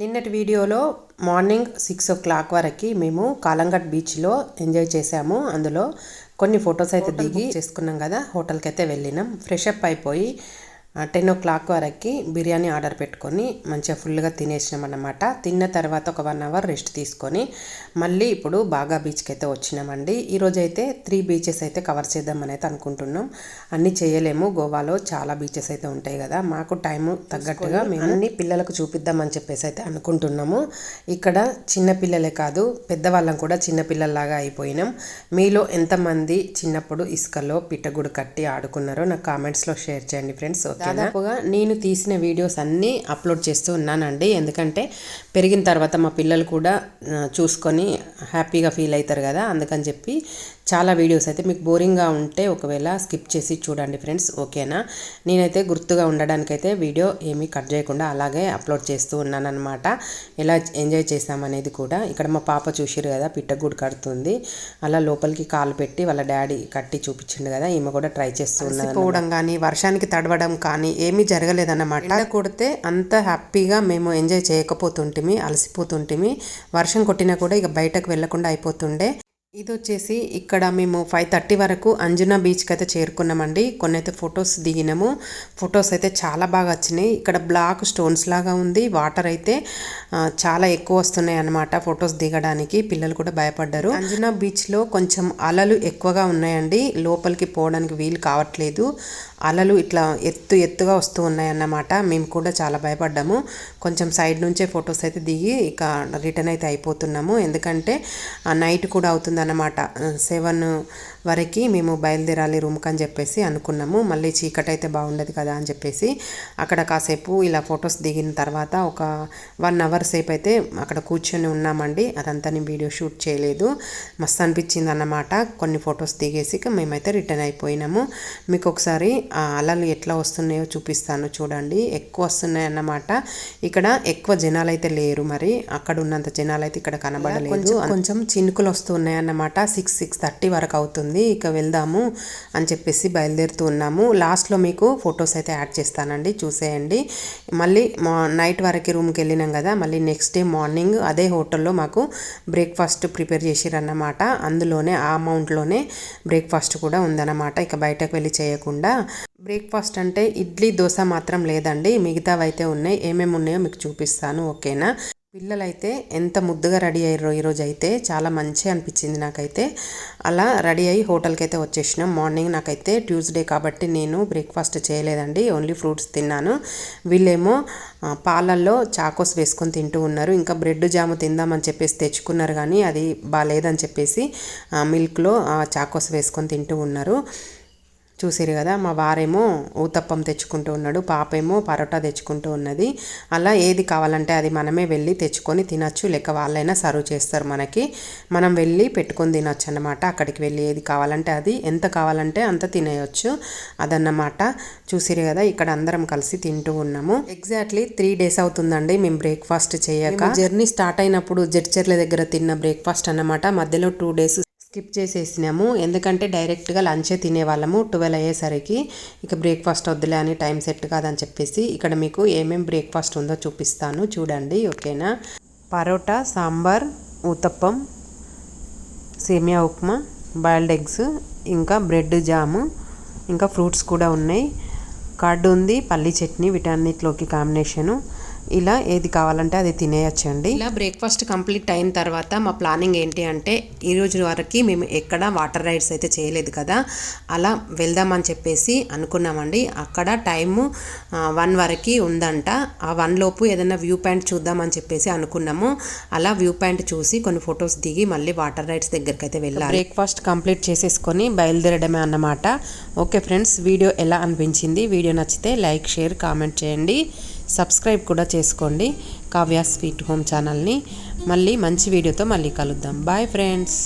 నిన్నటి వీడియోలో morning six ఓ clock వరకు మేము కాలంగట్ బీచ్లో ఎంజాయ్ చేసాము అందులో కొన్ని ఫొటోస్ అయితే దిగి చేసుకున్నాం కదా. హోటల్కి అయితే వెళ్ళినాం. ఫ్రెష్ అప్ అయిపోయి టెన్ ఓ క్లాక్ వరకు బిర్యానీ ఆర్డర్ పెట్టుకొని మంచిగా ఫుల్గా తినేసినాం అన్నమాట. తిన్న తర్వాత ఒక వన్ అవర్ రెస్ట్ తీసుకొని మళ్ళీ ఇప్పుడు బాగా బీచ్కి అయితే వచ్చినామండి. ఈరోజు అయితే త్రీ బీచెస్ అయితే కవర్ చేద్దామని అయితే అనుకుంటున్నాం. అన్నీ చేయలేము. గోవాలో చాలా బీచెస్ అయితే ఉంటాయి కదా. మాకు టైం తగ్గట్టుగా మేము అన్ని పిల్లలకు చూపిద్దామని చెప్పేసి అయితే అనుకుంటున్నాము. ఇక్కడ చిన్న పిల్లలే కాదు పెద్దవాళ్ళం కూడా చిన్న పిల్లల్లాగా అయిపోయినాం. మీలో ఎంతమంది చిన్నప్పుడు ఇసుకలో పిట్టగుడు కట్టి ఆడుకున్నారో నాకు కామెంట్స్లో షేర్ చేయండి ఫ్రెండ్స్ దాదాపుగా నేను తీసిన వీడియోస్ అన్నీ అప్లోడ్ చేస్తూ ఉన్నానండి. ఎందుకంటే పెరిగిన తర్వాత మా పిల్లలు కూడా చూసుకొని హ్యాపీగా ఫీల్ అవుతారు కదా అందుకని చెప్పి చాలా వీడియోస్ అయితే మీకు బోరింగ్గా ఉంటే ఒకవేళ స్కిప్ చేసి చూడండి ఫ్రెండ్స్ ఓకేనా నేనైతే గుర్తుగా ఉండడానికైతే వీడియో ఏమీ కట్ చేయకుండా అలాగే అప్లోడ్ చేస్తూ ఉన్నానమాట ఎలా ఎంజాయ్ చేస్తామనేది కూడా. ఇక్కడ మా పాప చూసిరు కదా పిట్టగూడు కడుతుంది. అలా లోపలికి కాలు పెట్టి వాళ్ళ డాడీ కట్టి చూపించిండు కదా ఈమె కూడా ట్రై చేస్తూ పోవడం కానీ వర్షానికి తడవడం కానీ ఏమీ జరగలేదన్నమాట. కొడితే అంత హ్యాపీగా మేము ఎంజాయ్ చేయకపోతుంటిమి అలసిపోతుంటిమి. వర్షం కొట్టినా కూడా ఇక బయటకు వెళ్ళకుండా అయిపోతుండే. ఇది వచ్చేసి ఇక్కడ మేము ఫైవ్ థర్టీ వరకు అంజునా బీచ్కి అయితే చేరుకున్నామండి. కొన్ని అయితే ఫొటోస్ దిగినాము. ఫొటోస్ అయితే చాలా బాగా వచ్చినాయి. ఇక్కడ బ్లాక్ స్టోన్స్ లాగా ఉంది. వాటర్ అయితే చాలా ఎక్కువ వస్తున్నాయి అన్నమాట ఫొటోస్ దిగడానికి. పిల్లలు కూడా భయపడ్డారు. అంజునా బీచ్లో కొంచెం అలలు ఎక్కువగా ఉన్నాయండి. లోపలికి పోవడానికి వీలు కావట్లేదు. అలలు ఇట్లా ఎత్తు ఎత్తుగా వస్తూ ఉన్నాయన్నమాట మేము కూడా చాలా భయపడ్డాము. కొంచెం సైడ్ నుంచే ఫొటోస్ అయితే దిగి ఇక రిటర్న్ అయితే అయిపోతున్నాము. ఎందుకంటే నైట్ కూడా అవుతుంది అవుతుందన్నమాట సెవెన్ వరకు మేము బయలుదేరాలి రూమ్కి అని చెప్పేసి అనుకున్నాము. మళ్ళీ చీకటి అయితే బాగుండదు కదా అని చెప్పేసి అక్కడ కాసేపు ఇలా ఫొటోస్ దిగిన తర్వాత ఒక వన్ అవర్ సేపు అయితే అక్కడ కూర్చొని ఉన్నామండి. అదంతా నేను వీడియో షూట్ చేయలేదు. మస్తు అనిపించింది అన్నమాట. కొన్ని ఫొటోస్ దిగేసి మేమైతే రిటర్న్ అయిపోయినాము. మీకు ఒకసారి అలలు ఎట్లా వస్తున్నాయో చూపిస్తాను చూడండి. ఎక్కువ వస్తున్నాయి అన్నమాట. ఇక్కడ ఎక్కువ జనాలు అయితే లేరు మరి. అక్కడ ఉన్నంత జనాలు అయితే ఇక్కడ కనబడలేదు. కొంచెం చినుకులు వస్తున్నాయి అన్నమాట. సిక్స్ సిక్స్ థర్టీ వరకు అవుతుంది. ఇక వెళ్దాము అని చెప్పేసి బయలుదేరుతూ ఉన్నాము. లాస్ట్లో మీకు ఫొటోస్ అయితే యాడ్ చేస్తానండి. చూసేయండి. మళ్ళీ నైట్ వరకు రూమ్కి వెళ్ళినాం కదా మళ్ళీ నెక్స్ట్ డే మార్నింగ్ అదే హోటల్లో మాకు బ్రేక్ఫాస్ట్ ప్రిపేర్ చేసిరన్నమాట. అందులోనే ఆ అమౌంట్లోనే బ్రేక్ఫాస్ట్ కూడా ఉందన్నమాట. ఇక బయటకు వెళ్ళి చేయకుండా. బ్రేక్ఫాస్ట్ అంటే ఇడ్లీ దోశ మాత్రం లేదండి. మిగతావైతే ఉన్నాయి. ఏమేమి ఉన్నాయో మీకు చూపిస్తాను. ఓకేనా? పిల్లలైతే ఎంత ముద్దుగా రెడీ అయ్యారో ఈరోజు అయితే చాలా మంచిగా అనిపించింది నాకైతే. అలా రెడీ అయ్యి హోటల్కి అయితే వచ్చేసినాం. మార్నింగ్ నాకైతే ట్యూస్డే కాబట్టి నేను బ్రేక్ఫాస్ట్ చేయలేదండి ఓన్లీ ఫ్రూట్స్ తిన్నాను. వీళ్ళేమో పాలల్లో చాకోస్ వేసుకొని తింటూ ఉన్నారు. ఇంకా బ్రెడ్ జాము తిందామని చెప్పేసి తెచ్చుకున్నారు కానీ అది బాగాలేదని చెప్పేసి మిల్క్లో చాకోస్ వేసుకొని తింటూ ఉన్నారు. చూసిరు కదా మా వారేమో ఊతప్పం తెచ్చుకుంటూ ఉన్నాడు పాపేమో పరోటా తెచ్చుకుంటూ ఉన్నది. అలా ఏది కావాలంటే అది మనమే వెళ్ళి తెచ్చుకొని తినచ్చు లేక వాళ్ళైనా సర్వ్ చేస్తారు మనకి. మనం వెళ్ళి పెట్టుకొని తినొచ్చు అన్నమాట. అక్కడికి వెళ్ళి ఏది కావాలంటే అది ఎంత కావాలంటే అంత తినేయచ్చు అదన్నమాట. చూసిరు కదా ఇక్కడ అందరం కలిసి తింటూ ఉన్నాము. ఎగ్జాక్ట్లీ త్రీ డేస్ అవుతుందండి మేము బ్రేక్ఫాస్ట్ చేయక. జర్నీ స్టార్ట్ అయినప్పుడు జడ్చర్ల దగ్గర తిన్న బ్రేక్ఫాస్ట్ అన్నమాట. మధ్యలో టూ డేస్ స్కిప్ చేసేసినాము. ఎందుకంటే డైరెక్ట్గా లంచే తినేవాళ్ళము. ట్వెల్వ్ అయ్యేసరికి ఇక బ్రేక్ఫాస్ట్ వద్దులే అని టైం సెట్ కాదని చెప్పేసి ఇక్కడ మీకు ఏమేమి బ్రేక్ఫాస్ట్ ఉందో చూపిస్తాను. చూడండి ఓకేనా? పరోటా సాంబార్ ఉతప్పం సేమియా ఉప్మా బాయిల్డ్ ఎగ్స్ ఇంకా బ్రెడ్ జాము ఇంకా ఫ్రూట్స్ కూడా ఉన్నాయి. కార్డు ఉంది పల్లి చట్నీ వీటన్నిటిలోకి కాంబినేషను. ఇలా ఏది కావాలంటే అది తినేయచ్చండి. ఇలా బ్రేక్ఫాస్ట్ కంప్లీట్ అయిన తర్వాత మా ప్లానింగ్ ఏంటి అంటే ఈ రోజు వరకు మేము ఎక్కడ వాటర్ రైడ్స్ అయితే చేయలేదు కదా అలా వెళ్దామని చెప్పేసి అనుకున్నామండి. అక్కడ టైము వన్ వరకు ఉందంట. ఆ వన్ లోపు ఏదైనా వ్యూ పాయింట్ చూద్దామని చెప్పేసి అనుకున్నాము. అలా వ్యూ పాయింట్ చూసి కొన్ని ఫొటోస్ దిగి మళ్ళీ వాటర్ రైడ్స్ దగ్గరికి అయితే వెళ్ళాలి. బ్రేక్ఫాస్ట్ కంప్లీట్ చేసేసుకొని బయలుదేరడమే అన్నమాట. ఓకే ఫ్రెండ్స్ వీడియో ఎలా అనిపించింది? వీడియో నచ్చితే లైక్ షేర్ కామెంట్ చేయండి. సబ్స్క్రైబ్ కూడా చేసుకోండి కావ్య స్వీట్ హోమ్ ఛానల్ని. మళ్ళీ మంచి వీడియోతో మళ్ళీ కలుద్దాం. Bye friends.